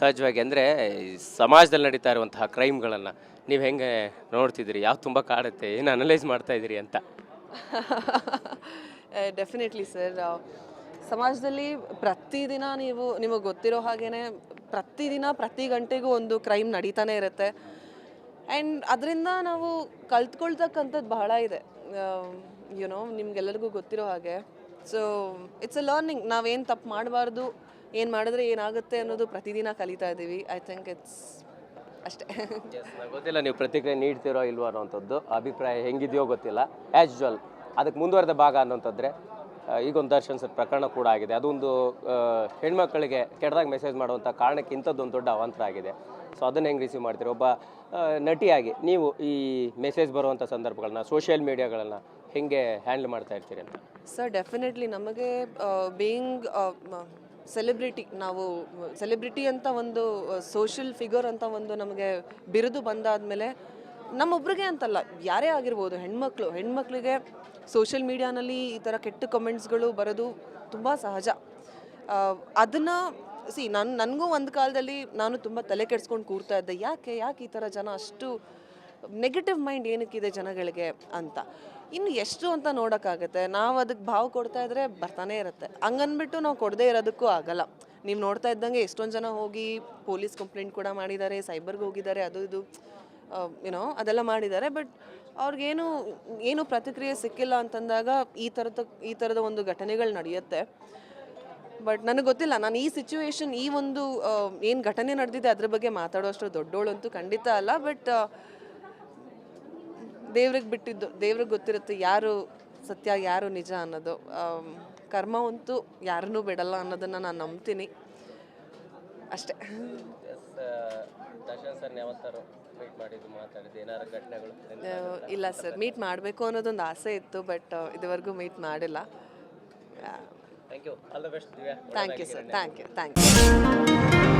ಸಹಜವಾಗಿ ಅಂದರೆ ಸಮಾಜದಲ್ಲಿ ನಡೀತಾ ಇರುವಂತಹ ಕ್ರೈಮ್ಗಳನ್ನು ನೀವು ಹೆಂಗೆ ನೋಡ್ತಿದ್ದೀರಿ? ಯಾವ ತುಂಬ ಕಾಡುತ್ತೆ? ಏನು ಅನಲೈಸ್ ಮಾಡ್ತಾ ಇದ್ದೀರಿ ಅಂತ? ಡೆಫಿನೆಟ್ಲಿ ಸರ್ ಸಮಾಜದಲ್ಲಿ ಪ್ರತಿದಿನ ನೀವು ನಿಮಗೆ ಗೊತ್ತಿರೋ ಹಾಗೇ ಪ್ರತಿದಿನ, ಪ್ರತಿ ಗಂಟೆಗೂ ಒಂದು ಕ್ರೈಮ್ ನಡೀತಾನೆ ಇರುತ್ತೆ. ಆ್ಯಂಡ್ ಅದರಿಂದ ನಾವು ಕಲ್ತ್ಕೊಳ್ತಕ್ಕಂಥದ್ದು ಬಹಳ ಇದೆ. ಯುನೋ ನಿಮ್ಗೆಲ್ಲರಿಗೂ ಗೊತ್ತಿರೋ ಹಾಗೆ. ಸೊ ಇಟ್ಸ್ ಅ ಲರ್ನಿಂಗ್ ನಾವೇನು ತಪ್ಪು ಮಾಡಬಾರ್ದು ಏನು ಮಾಡಿದ್ರೆ ಏನಾಗುತ್ತೆ ಅನ್ನೋದು ಪ್ರತಿದಿನ ಕಲಿತಾ ಇದ್ದೀವಿ. ಐ ಥಿಂಕ್ ಇಟ್ಸ್ ಅಷ್ಟೇ. ಗೊತ್ತಿಲ್ಲ ನೀವು ಪ್ರತಿಕ್ರಿಯೆ ನೀಡ್ತಿರೋ ಇಲ್ವೋ ಅನ್ನೋಂಥದ್ದು. ಅಭಿಪ್ರಾಯ ಹೆಂಗಿದೆಯೋ ಗೊತ್ತಿಲ್ಲ. ಆ್ಯಸ್ ಯೂಶುವಲ್ ಅದಕ್ಕೆ ಮುಂದುವರೆದ ಭಾಗ ಅನ್ನೋಂಥದ್ರೆ ಈಗೊಂದು ದರ್ಶನ್ ಸರ್ ಪ್ರಕರಣ ಕೂಡ ಆಗಿದೆ. ಅದೊಂದು ಹೆಣ್ಮಕ್ಳಿಗೆ ಕೆಟ್ಟದಾಗ ಮೆಸೇಜ್ ಮಾಡುವಂಥ ಕಾರಣಕ್ಕೆ ಇಂಥದ್ದೊಂದು ದೊಡ್ಡ ಅವಾಂತರ ಆಗಿದೆ. ಸೊ ಅದನ್ನು ಹೆಂಗೆ ರಿಸೀವ್ ಮಾಡ್ತೀರಿ? ಒಬ್ಬ ನಟಿಯಾಗಿ ನೀವು ಈ ಮೆಸೇಜ್ ಬರುವಂಥ ಸಂದರ್ಭಗಳನ್ನ ಸೋಷಿಯಲ್ ಮೀಡಿಯಾಗಳನ್ನ ಹೆಂಗೆ ಹ್ಯಾಂಡಲ್ ಮಾಡ್ತಾ ಇರ್ತೀರಿ ಅಂತ? ಸರ್ ಡೆಫಿನೆಟ್ಲಿ ನಮಗೆ ಬೇಯಿಂಗ್ ಸೆಲೆಬ್ರಿಟಿ ನಾವು ಸೆಲೆಬ್ರಿಟಿ ಅಂತ ಒಂದು ಸೋಷಿಯಲ್ ಫಿಗರ್ ಅಂತ ಒಂದು ನಮಗೆ ಬಿರುದು ಬಂದಾದಮೇಲೆ ನಮ್ಮೊಬ್ರಿಗೆ ಅಂತಲ್ಲ, ಯಾರೇ ಆಗಿರ್ಬೋದು, ಹೆಣ್ಮಕ್ಳು, ಹೆಣ್ಮಕ್ಳಿಗೆ ಸೋಷಿಯಲ್ ಮೀಡಿಯಾನಲ್ಲಿ ಈ ಥರ ಕೆಟ್ಟ ಕಮೆಂಟ್ಸ್ಗಳು ಬರೋದು ತುಂಬ ಸಹಜ. ಅದನ್ನು ಸಿ ನಾನು, ನನಗೂ ಒಂದು ಕಾಲದಲ್ಲಿ ನಾನು ತುಂಬ ತಲೆ ಕೆಡ್ಸ್ಕೊಂಡು ಕೂರ್ತಾ ಇದ್ದೆ. ಯಾಕೆ ಯಾಕೆ ಈ ಥರ ಜನ ಅಷ್ಟು ನೆಗೆಟಿವ್ ಮೈಂಡ್ ಏನಕ್ಕಿದೆ ಜನಗಳಿಗೆ ಅಂತ. ಇನ್ನು ಎಷ್ಟು ಅಂತ ನೋಡೋಕ್ಕಾಗತ್ತೆ? ನಾವು ಅದಕ್ಕೆ ಭಾವ ಕೊಡ್ತಾ ಇದ್ರೆ ಬರ್ತಾನೆ ಇರುತ್ತೆ. ಹಂಗನ್ಬಿಟ್ಟು ನಾವು ಕೊಡದೇ ಇರೋದಕ್ಕೂ ಆಗಲ್ಲ. ನೀವು ನೋಡ್ತಾ ಇದ್ದಂಗೆ ಎಷ್ಟೊಂದು ಜನ ಹೋಗಿ ಪೊಲೀಸ್ ಕಂಪ್ಲೇಂಟ್ ಕೂಡ ಮಾಡಿದ್ದಾರೆ ಸೈಬರ್ಗೆ ಹೋಗಿದ್ದಾರೆ, ಅದು ಇದು ಏನೋ ಅದೆಲ್ಲ ಮಾಡಿದ್ದಾರೆ. ಬಟ್ ಅವ್ರಿಗೇನು, ಏನು ಪ್ರತಿಕ್ರಿಯೆ ಸಿಕ್ಕಿಲ್ಲ ಅಂತಂದಾಗ ಈ ಥರದ ಈ ಥರದ ಒಂದು ಘಟನೆಗಳು ನಡೆಯುತ್ತೆ. ಬಟ್ ನನಗೆ ಗೊತ್ತಿಲ್ಲ, ನಾನು ಈ ಸಿಚುವೇಶನ್ ಈ ಒಂದು ಏನು ಘಟನೆ ನಡೆದಿದೆ ಅದ್ರ ಬಗ್ಗೆ ಮಾತಾಡೋ ಅಷ್ಟು ದೊಡ್ಡೋಳು ಅಂತೂ ಖಂಡಿತ ಅಲ್ಲ. ಬಟ್ ದೇವ್ರಿಗೆ ಬಿಟ್ಟಿದ್ದು ದೇವ್ರಿಗೆ ಗೊತ್ತಿರುತ್ತೆ ಯಾರು ಸತ್ಯ ಯಾರು ನಿಜ ಅನ್ನೋದು. ಕರ್ಮ ಅಂತೂ ಯಾರನ್ನೂ ಬಿಡಲ್ಲ ಅನ್ನೋದನ್ನು ನಾನು ನಂಬ್ತೀನಿ. ಅಷ್ಟೇ. ಇಲ್ಲ ಸರ್ ಮೀಟ್ ಮಾಡಬೇಕು ಅನ್ನೋದೊಂದು ಆಸೆ ಇತ್ತು ಬಟ್ ಇದುವರೆಗೂ ಮೀಟ್ ಮಾಡಿಲ್ಲ. Thank you sir thank you thank you